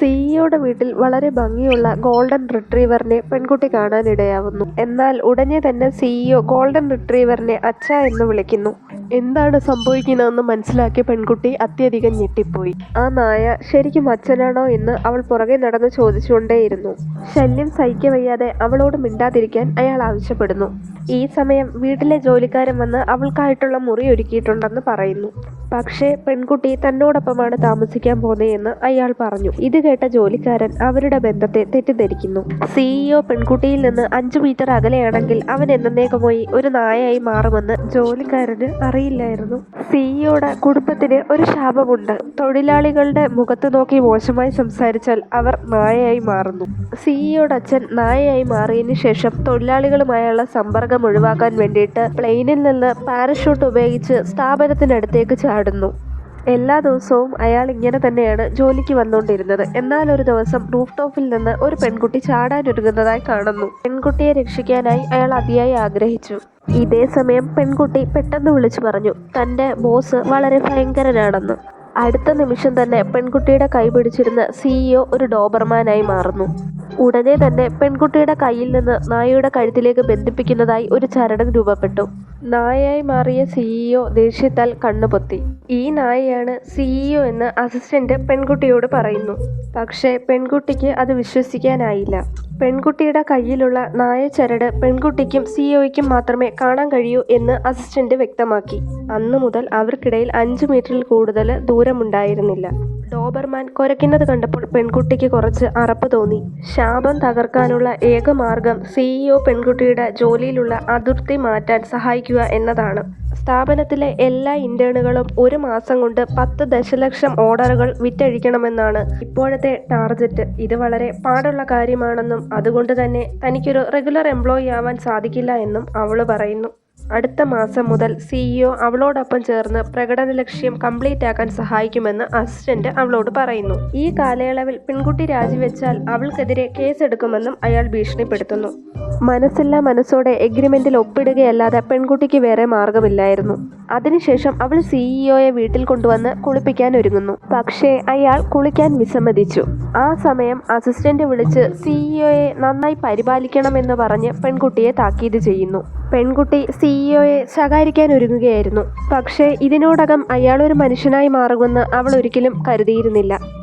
സിഇഒയുടെ വീട്ടിൽ വളരെ ഭംഗിയുള്ള ഗോൾഡൻ റിട്രീവറിനെ പെൺകുട്ടി കാണാനിടയാവുന്നു. എന്നാൽ ഉടനെ തന്നെ സിഇഒ ഗോൾഡൻ റിട്രീവറിനെ അച്ഛ എന്ന് വിളിക്കുന്നു. എന്താണ് സംഭവിക്കുന്നതെന്ന് മനസ്സിലാക്കിയ പെൺകുട്ടി അത്യധികം ഞെട്ടിപ്പോയി. ആ നായ ശരിക്കും അച്ഛനാണോ എന്ന് അവൾ പുറകെ നടന്ന് ചോദിച്ചുകൊണ്ടേയിരുന്നു. ശല്യം സഹിക്കവയ്യാതെ അവളോട് മിണ്ടാതിരിക്കാൻ അയാൾ ആവശ്യപ്പെടുന്നു. ഈ സമയം വീട്ടിലെ ജോലിക്കാരൻ വന്ന് അവൾക്കായിട്ടുള്ള മുറി ഒരുക്കിയിട്ടുണ്ടെന്ന് പറയുന്നു. പക്ഷേ പെൺകുട്ടി തന്നോടൊപ്പമാണ് താമസിക്കാൻ പോകുന്നതെന്ന് അയാൾ പറഞ്ഞു. ഇത് കേട്ട ജോലിക്കാരൻ അവരുടെ ബന്ധത്തെ തെറ്റിദ്ധരിക്കുന്നു. സിഇഒ പെൺകുട്ടിയിൽ നിന്ന് അഞ്ചു മീറ്റർ അകലെയാണെങ്കിൽ അവൻ എന്നേക്കുമായി ഒരു നായയായി മാറുമെന്ന് ജോലിക്കാരന് അറിയില്ലായിരുന്നു. സിഇഒയുടെ കുടുംബത്തിന് ഒരു ശാപമുണ്ട്. തൊഴിലാളികളുടെ മുഖത്ത് നോക്കി മോശമായി സംസാരിച്ചാൽ അവർ നായയായി മാറുന്നു. സിഇഒയുടെ അച്ഛൻ നായയായി മാറിയതിനു ശേഷം തൊഴിലാളികളുമായുള്ള സമ്പർക്കം ഒഴിവാക്കാൻ വേണ്ടിയിട്ട് പ്ലെയിനിൽ നിന്ന് പാരഷൂട്ട് ഉപയോഗിച്ച് സ്ഥാപനത്തിനടുത്തേക്ക് ചാടുന്നു എല്ലാ ദിവസവും അയാൾ ഇങ്ങനെ തന്നെയാണ് ജോലിക്ക് വന്നുകൊണ്ടിരുന്നത്. എന്നാൽ ഒരു ദിവസം റൂഫ് ടോപ്പിൽ നിന്ന് ഒരു പെൺകുട്ടി ചാടാനൊരുങ്ങുന്നതായി കാണുന്നു. പെൺകുട്ടിയെ രക്ഷിക്കാനായി അയാൾ അതിയായി ആഗ്രഹിച്ചു. ഇതേ സമയം പെൺകുട്ടി പെട്ടെന്ന് വിളിച്ചു പറഞ്ഞു തന്റെ ബോസ് വളരെ ഭയങ്കരനാണെന്ന്. അടുത്ത നിമിഷം തന്നെ പെൺകുട്ടിയുടെ കൈ പിടിച്ചിരുന്ന സിഇഒ ഒരു ഡോബർമാനായി മാറുന്നു. ഉടനെ തന്നെ പെൺകുട്ടിയുടെ കയ്യിൽ നിന്ന് നായയുടെ കഴുത്തിലേക്ക് ബന്ധിപ്പിക്കുന്നതായി ഒരു ചരടം രൂപപ്പെട്ടു. നായയായി മാറിയ സിഇഒ ദേഷ്യത്താൽ കണ്ണുപൊത്തി. ഈ നായയാണ് സിഇഒ എന്ന് അസിസ്റ്റന്റ് പെൺകുട്ടിയോട് പറയുന്നു. പക്ഷേ പെൺകുട്ടിക്ക് അത് വിശ്വസിക്കാനായില്ല. പെൺകുട്ടിയുടെ കയ്യിലുള്ള നായ ചരട് പെൺകുട്ടിക്കും സിഇഒയ്ക്കും മാത്രമേ കാണാൻ കഴിയൂ എന്ന് അസിസ്റ്റന്റ് വ്യക്തമാക്കി. അന്നു മുതൽ അവർക്കിടയിൽ അഞ്ചു മീറ്ററിൽ കൂടുതൽ ദൂരമുണ്ടായിരുന്നില്ല. ഡോബർമാൻ കുരയ്ക്കുന്നത് കണ്ടപ്പോൾ പെൺകുട്ടിക്ക് കുറച്ച് അറപ്പ് തോന്നി. ശാപം തകർക്കാനുള്ള ഏക മാർഗം സിഇഒ പെൺകുട്ടിയുടെ ജോലിയിലുള്ള അതിർത്തി മാറ്റാൻ സഹായിക്കുക എന്നതാണ്. സ്ഥാപനത്തിലെ എല്ലാ ഇന്റേണുകളും ഒരു മാസം കൊണ്ട് പത്ത് ദശലക്ഷം ഓർഡറുകൾ വിറ്റഴിക്കണമെന്നാണ് ഇപ്പോഴത്തെ ടാർഗറ്റ് ഇത് വളരെ പാടുള്ള കാര്യമാണെന്നും അതുകൊണ്ട് തന്നെ തനിക്കൊരു റെഗുലർ എംപ്ലോയി ആവാൻ സാധിക്കില്ല എന്നും അവൾ പറയുന്നു. അടുത്ത മാസം മുതൽ സിഇഒ അവളോടൊപ്പം ചേർന്ന് പ്രകടന ലക്ഷ്യം കംപ്ലീറ്റ് ആക്കാൻ സഹായിക്കുമെന്ന് അസിസ്റ്റന്റ് അവളോട് പറയുന്നു. ഈ കാലയളവിൽ പെൺകുട്ടി രാജിവെച്ചാൽ അവൾക്കെതിരെ കേസെടുക്കുമെന്നും അയാൾ ഭീഷണിപ്പെടുത്തുന്നു. മനസ്സില്ല മനസ്സോടെ എഗ്രിമെന്റിൽ ഒപ്പിടുകയല്ലാതെ പെൺകുട്ടിക്ക് വേറെ മാർഗമില്ലായിരുന്നു അതിനുശേഷം അവൾ സിഇഒയെ വീട്ടിൽ കൊണ്ടുവന്ന് കുളിപ്പിക്കാൻ ഒരുങ്ങുന്നു. പക്ഷേ അയാൾ കുളിക്കാൻ വിസമ്മതിച്ചു. ആ സമയം അസിസ്റ്റന്റ് വിളിച്ച് സിഇഒയെ നന്നായി പരിപാലിക്കണമെന്ന് പറഞ്ഞ് പെൺകുട്ടിയെ താക്കീത് ചെയ്യുന്നു. പെൺകുട്ടി സിഇഒയെ ശകാരിക്കാൻ ഒരുങ്ങുകയായിരുന്നു. പക്ഷേ ഇതിനോടകം അയാൾ ഒരു മനുഷ്യനായി മാറുമെന്ന് അവൾ ഒരിക്കലും കരുതിയിരുന്നില്ല.